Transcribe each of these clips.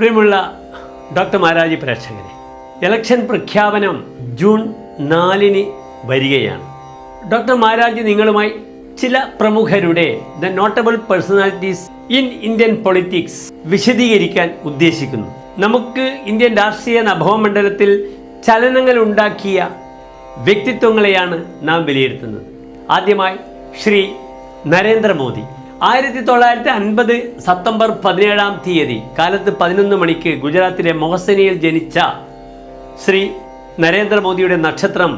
പ്രിയമുള്ള ഡോക്ടർ മാരാജി പ്രേക്ഷകരെ ഇലക്ഷൻ പ്രഖ്യാപനം ജൂൺ നാലിന് വരികയാണ്. ഡോക്ടർ മാരാജി നിങ്ങളുമായി ചില പ്രമുഖരുടെ the notable personalities in Indian politics വിശദീകരിക്കാൻ ഉദ്ദേശിക്കുന്നു. നമുക്ക് ഇന്ത്യൻ രാഷ്ട്രീയ നഭവമണ്ഡലത്തിൽ ചലനങ്ങൾ ഉണ്ടാക്കിയ വ്യക്തിത്വങ്ങളെയാണ് നാം വിലയിരുത്തുന്നത്. ആദ്യമായി ശ്രീ നരേന്ദ്രമോദി. ആയിരത്തി തൊള്ളായിരത്തി അൻപത് സെപ്റ്റംബർ പതിനേഴാം തീയതി കാലത്ത് പതിനൊന്ന് മണിക്ക് ഗുജറാത്തിലെ മൊഹസനിയിൽ ജനിച്ച ശ്രീ നരേന്ദ്രമോദിയുടെ നക്ഷത്രം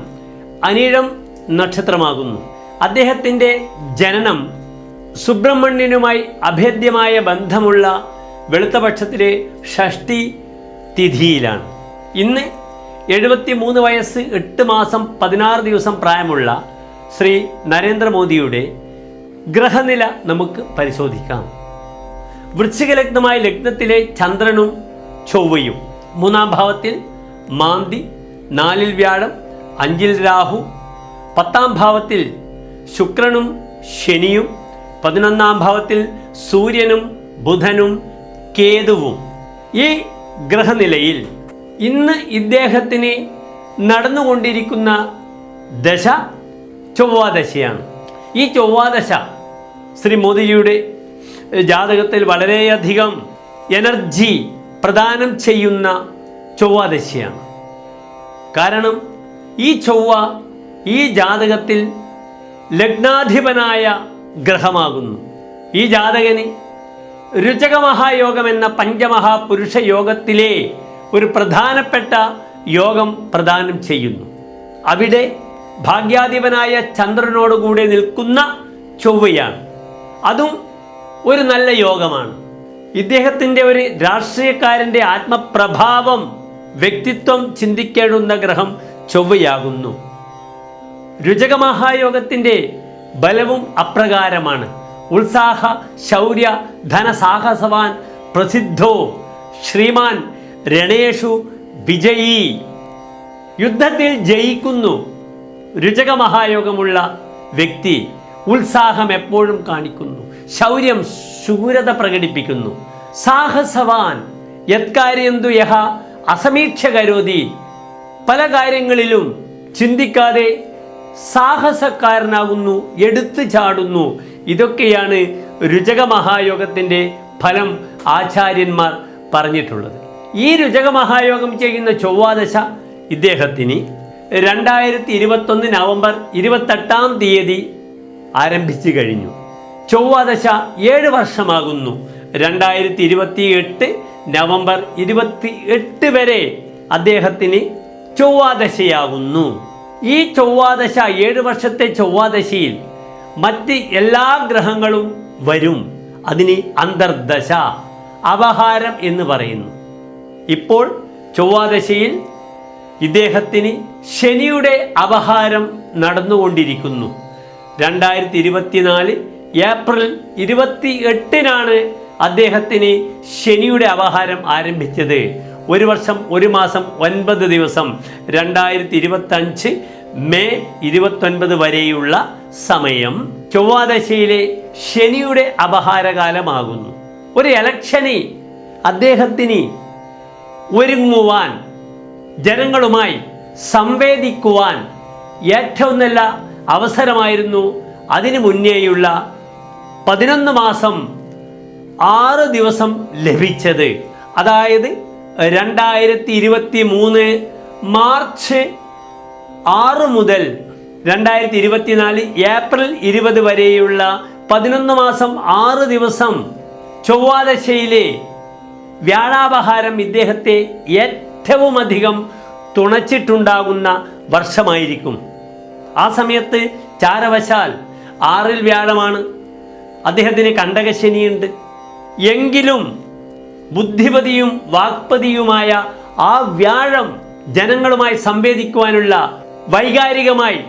അനീഴം നക്ഷത്രമാകുന്നു. അദ്ദേഹത്തിന്റെ ജനനം സുബ്രഹ്മണ്യനുമായി അഭേദ്യമായ ബന്ധമുള്ള വെളുത്തപക്ഷത്തിലെ ഷഷ്ടി തിഥിയിലാണ്. ഇന്ന് എഴുപത്തി മൂന്ന് വയസ്സ് എട്ട് മാസം പതിനാറ് ദിവസം പ്രായമുള്ള ശ്രീ നരേന്ദ്രമോദിയുടെ ഗ്രഹനില നമുക്ക് പരിശോധിക്കാം. വൃശ്ചിക ലഗ്നമായ ലഗ്നത്തിലെ ചന്ദ്രനും ചൊവ്വയും മൂന്നാം ഭാവത്തിൽ മാന്തി നാലിൽ വ്യാഴം അഞ്ചിൽ രാഹു പത്താം ഭാവത്തിൽ ശുക്രനും ശനിയും പതിനൊന്നാം ഭാവത്തിൽ സൂര്യനും ബുധനും കേതുവും. ഈ ഗ്രഹനിലയിൽ ഇന്ന് ഇദ്ദേഹത്തിന് നടന്നുകൊണ്ടിരിക്കുന്ന ദശ ചൊവ്വാദശയാണ്. ഈ ചൊവ്വാദശ ശ്രീ മോദിജിയുടെ ജാതകത്തിൽ വളരെയധികം എനർജി പ്രദാനം ചെയ്യുന്ന ചൊവ്വാദശയാണ്. കാരണം ഈ ചൊവ്വ ഈ ജാതകത്തിൽ ലഗ്നാധിപനായ ഗ്രഹമാകുന്നു. ഈ ജാതകന് രുചകമഹായോഗം എന്ന പഞ്ചമഹാപുരുഷ യോഗത്തിലെ ഒരു പ്രധാനപ്പെട്ട യോഗം പ്രദാനം ചെയ്യുന്നു. അവിടെ ഭാഗ്യാധിപനായ ചന്ദ്രനോടുകൂടെ നിൽക്കുന്ന ചൊവ്വയാണ്. അതും ഒരു നല്ല യോഗമാണ്. ഇദ്ദേഹത്തിന്റെ ഒരു രാഷ്ട്രീയക്കാരന്റെ ആത്മപ്രഭാവം വ്യക്തിത്വം ചിന്തിക്കേണ്ടുന്ന ഗ്രഹം ചൊവ്വയാകുന്നു. രുചകമഹായോഗത്തിന്റെ ബലവും അപ്രകാരമാണ്. ഉത്സാഹ ശൗര്യ ധനസാഹസവാൻ പ്രസിദ്ധോ ശ്രീമാൻ രണേഷു വിജയി. യുദ്ധത്തിൽ ജയിക്കുന്നു. രുചകമഹായോഗമുള്ള വ്യക്തി ഉത്സാഹം എപ്പോഴും കാണിക്കുന്നു. ശൗര്യം ശൂരത പ്രകടിപ്പിക്കുന്നു. സാഹസവാൻ യത്കാര്യന്തു യഹ അസമീക്ഷ കരോതി പല കാര്യങ്ങളിലും ചിന്തിക്കാതെ സാഹസക്കാരനാകുന്നു എടുത്തു ചാടുന്നു. ഇതൊക്കെയാണ് രുചക മഹായോഗത്തിന്റെ ഫലം ആചാര്യന്മാർ പറഞ്ഞിട്ടുള്ളത്. ഈ രുചക മഹായോഗം ചെയ്യുന്ന ചൊവ്വാദശ ഇദ്ദേഹത്തിന് രണ്ടായിരത്തി ഇരുപത്തൊന്ന് നവംബർ ഇരുപത്തെട്ടാം തീയതി ആരംഭിച്ചു കഴിഞ്ഞു. ചൊവ്വാദശ ഏഴ് വർഷമാകുന്നു. രണ്ടായിരത്തി ഇരുപത്തി എട്ട് നവംബർ ഇരുപത്തി എട്ട് വരെ അദ്ദേഹത്തിന് ചൊവ്വാദശയാകുന്നു. ഈ ചൊവ്വാദശ ഏഴ് വർഷത്തെ ചൊവ്വാദശയിൽ മറ്റ് എല്ലാ ഗ്രഹങ്ങളും വരും. അതിന് അന്തർദശ അപഹാരം എന്ന് പറയുന്നു. ഇപ്പോൾ ചൊവ്വാദശയിൽ ഇദ്ദേഹത്തിന് ശനിയുടെ അപഹാരം നടന്നുകൊണ്ടിരിക്കുന്നു. രണ്ടായിരത്തി ഇരുപത്തിനാല് ഏപ്രിൽ ഇരുപത്തി എട്ടിനാണ് അദ്ദേഹത്തിന് ശനിയുടെ അപഹാരം ആരംഭിച്ചത്. ഒരു വർഷം ഒരു മാസം ഒൻപത് ദിവസം രണ്ടായിരത്തി ഇരുപത്തഞ്ച് മെയ് ഇരുപത്തൊൻപത് വരെയുള്ള സമയം ചൊവ്വാദശയിലെ ശനിയുടെ അപഹാരകാലമാകുന്നു. ഒരു ഇലക്ഷന് അദ്ദേഹത്തിന് ഒരുങ്ങുവാൻ ജനങ്ങളുമായി സംവേദിക്കുവാൻ ഏറ്റവും നല്ല അവസരമായിരുന്നു അതിനു മുന്നേയുള്ള പതിനൊന്ന് മാസം ആറ് ദിവസം ലഭിച്ചത്. അതായത് രണ്ടായിരത്തി ഇരുപത്തി മൂന്ന് മാർച്ച് ആറ് മുതൽ രണ്ടായിരത്തി ഇരുപത്തിനാല് ഏപ്രിൽ ഇരുപത് വരെയുള്ള പതിനൊന്ന് മാസം ആറ് ദിവസം ചൊവ്വാദശയിലെ വ്യാഴാപഹാരം ഇദ്ദേഹത്തെ ഏറ്റവും അധികം തുണച്ചിട്ടുണ്ടാകുന്ന വർഷമായിരിക്കും. ആ സമയത്ത് ചാരവശാൽ ആറിൽ വ്യാഴമാണ്. അദ്ദേഹത്തിന് കണ്ടകശനിയുണ്ട്. എങ്കിലും ബുദ്ധിപതിയും വാക്പതിയുമായ ആ വ്യാഴം ജനങ്ങളുമായി സംവേദിക്കുവാനുള്ള വൈകാരികമായി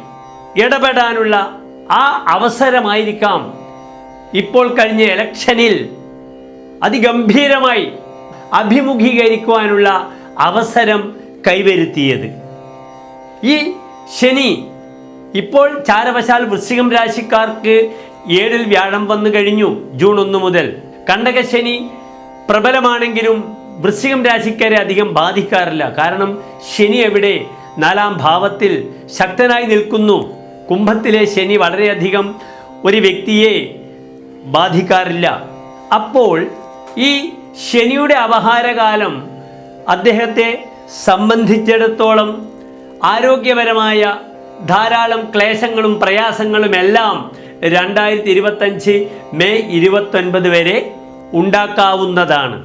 ഇടപെടാനുള്ള ആ അവസരമായിരിക്കാം. ഇപ്പോൾ കഴിഞ്ഞ ഇലക്ഷനിൽ അതിഗംഭീരമായി അഭിമുഖീകരിക്കുവാനുള്ള അവസരം കൈവരുത്തിയത്. ഈ ശനി ഇപ്പോൾ ചാരവശാൽ വൃശ്ചികം രാശിക്കാർക്ക് ഏഴിൽ വ്യാഴം വന്നു കഴിഞ്ഞു ജൂൺ ഒന്ന് മുതൽ. കണ്ടകശനി പ്രബലമാണെങ്കിലും വൃശ്ചികം രാശിക്കാരെ അധികം ബാധിക്കാറില്ല. കാരണം ശനി എവിടെ? നാലാം ഭാവത്തിൽ ശക്തനായി നിൽക്കുന്നു. കുംഭത്തിലെ ശനി വളരെയധികം ഒരു വ്യക്തിയെ ബാധിക്കാറില്ല. അപ്പോൾ ഈ ശനിയുടെ അപഹാരകാലം അദ്ദേഹത്തെ സംബന്ധിച്ചിടത്തോളം ആരോഗ്യപരമായ ധാരാളം ക്ലേശങ്ങളും പ്രയാസങ്ങളും എല്ലാം രണ്ടായിരത്തി ഇരുപത്തഞ്ച് മെയ് ഇരുപത്തൊൻപത് വരെ ഉണ്ടാക്കാവുന്നതാണ്.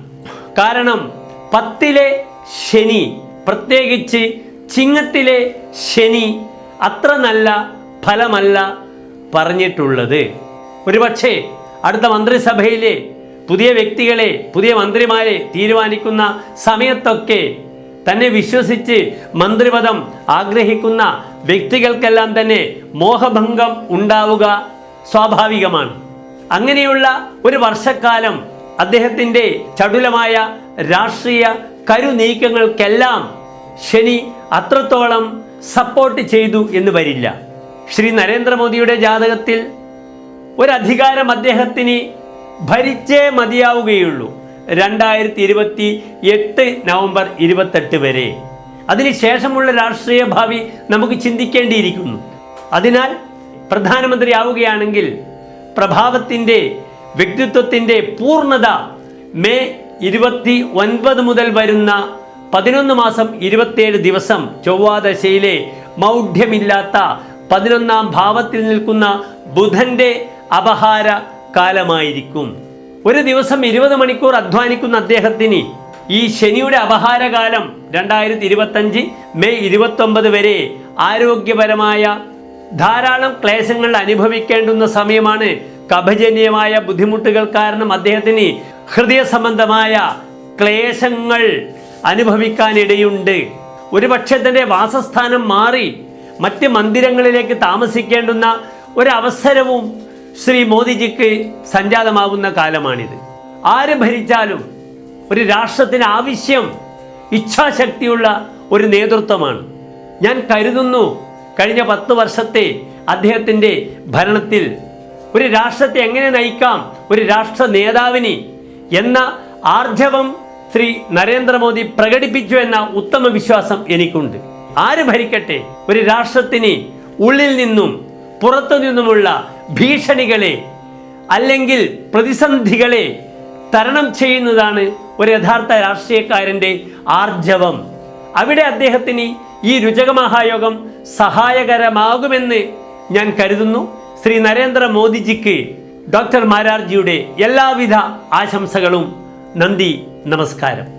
കാരണം പത്തിലെ ശനി പ്രത്യേകിച്ച് ചിങ്ങത്തിലെ ശനി അത്ര നല്ല ഫലമല്ല പറഞ്ഞിട്ടുള്ളത്. ഒരുപക്ഷെ അടുത്ത മന്ത്രിസഭയിലെ പുതിയ വ്യക്തികളെ പുതിയ മന്ത്രിമാരെ തീരുമാനിക്കുന്ന സമയത്തൊക്കെ തന്നെ വിശ്വസിച്ച് മന്ത്രിപദം ആഗ്രഹിക്കുന്ന വ്യക്തികൾക്കെല്ലാം തന്നെ മോഹഭംഗം ഉണ്ടാവുക സ്വാഭാവികമാണ്. അങ്ങനെയുള്ള ഒരു വർഷക്കാലം അദ്ദേഹത്തിന്റെ ചടുലമായ രാഷ്ട്രീയ കരുനീക്കങ്ങൾക്കെല്ലാം ശനി അത്രത്തോളം സപ്പോർട്ട് ചെയ്തു എന്ന് വരില്ല. ശ്രീ നരേന്ദ്രമോദിയുടെ ജാതകത്തിൽ ഒരധികാരം അദ്ദേഹത്തിന് ഭരിച്ചേ മതിയാവുകയുള്ളൂ. രണ്ടായിരത്തി ഇരുപത്തി എട്ട് നവംബർ ഇരുപത്തെട്ട് വരെ. അതിനുശേഷമുള്ള രാഷ്ട്രീയ ഭാവി നമുക്ക് ചിന്തിക്കേണ്ടിയിരിക്കുന്നു. അതിനാൽ പ്രധാനമന്ത്രി ആവുകയാണെങ്കിൽ പ്രഭാവത്തിന്റെ വ്യക്തിത്വത്തിന്റെ പൂർണത മെയ് ഇരുപത്തി ഒൻപത് മുതൽ വരുന്ന പതിനൊന്ന് മാസം ഇരുപത്തിയേഴ് ദിവസം ചൊവ്വാദശയിലെ മൗഢ്യമില്ലാത്ത പതിനൊന്നാം ഭാവത്തിൽ നിൽക്കുന്ന ബുധന്റെ അപഹാര കാലമായിരിക്കും. ഒരു ദിവസം ഇരുപത് മണിക്കൂർ അധ്വാനിക്കുന്ന അദ്ദേഹത്തിന് ഈ ശനിയുടെ അപഹാരകാലം രണ്ടായിരത്തി ഇരുപത്തഞ്ച് മെയ് ഇരുപത്തൊമ്പത് വരെ ആരോഗ്യപരമായ ധാരാളം ക്ലേശങ്ങൾ അനുഭവിക്കേണ്ടുന്ന സമയമാണ് കഭജന്യമായ ബുദ്ധിമുട്ടുകൾ കാരണം അദ്ദേഹത്തിന് ഹൃദയ സംബന്ധമായ ക്ലേശങ്ങൾ അനുഭവിക്കാനിടയുണ്ട്. ഒരുപക്ഷെ തന്റെ വാസസ്ഥാനം മാറി മറ്റ് മന്ദിരങ്ങളിലേക്ക് താമസിക്കേണ്ടുന്ന ഒരവസരവും ശ്രീ മോദിജിക്ക് സഞ്ജാതമാവുന്ന കാലമാണിത്. ആര് ഭരിച്ചാലും ഒരു രാഷ്ട്രത്തിന് ആവശ്യം ഇച്ഛാശക്തിയുള്ള ഒരു നേതൃത്വമാണ്. ഞാൻ കരുതുന്നു കഴിഞ്ഞ പത്ത് വർഷത്തെ അദ്ദേഹത്തിന്റെ ഭരണത്തിൽ ഒരു രാഷ്ട്രത്തെ എങ്ങനെ നയിക്കാം ഒരു രാഷ്ട്ര നേതാവിന് എന്ന ആർജവം ശ്രീ നരേന്ദ്രമോദി പ്രകടിപ്പിച്ചു എന്ന ഉത്തമ വിശ്വാസം എനിക്കുണ്ട്. ആര് ഭരിക്കട്ടെ ഒരു രാഷ്ട്രത്തിന് ഉള്ളിൽ നിന്നും പുറത്തു നിന്നുമുള്ള ഭീഷണികളെ അല്ലെങ്കിൽ പ്രതിസന്ധികളെ തരണം ചെയ്യുന്നതാണ് ഒരു യഥാർത്ഥ രാഷ്ട്രീയക്കാരന്റെ ആർജവം. അവിടെ അദ്ദേഹത്തിന് ഈ രുചകമഹായോഗം സഹായകരമാകുമെന്ന് ഞാൻ കരുതുന്നു. ശ്രീ നരേന്ദ്ര മോദിജിക്ക് ഡോക്ടർ മാരാർജിയുടെ എല്ലാവിധ ആശംസകളും. നന്ദി നമസ്കാരം.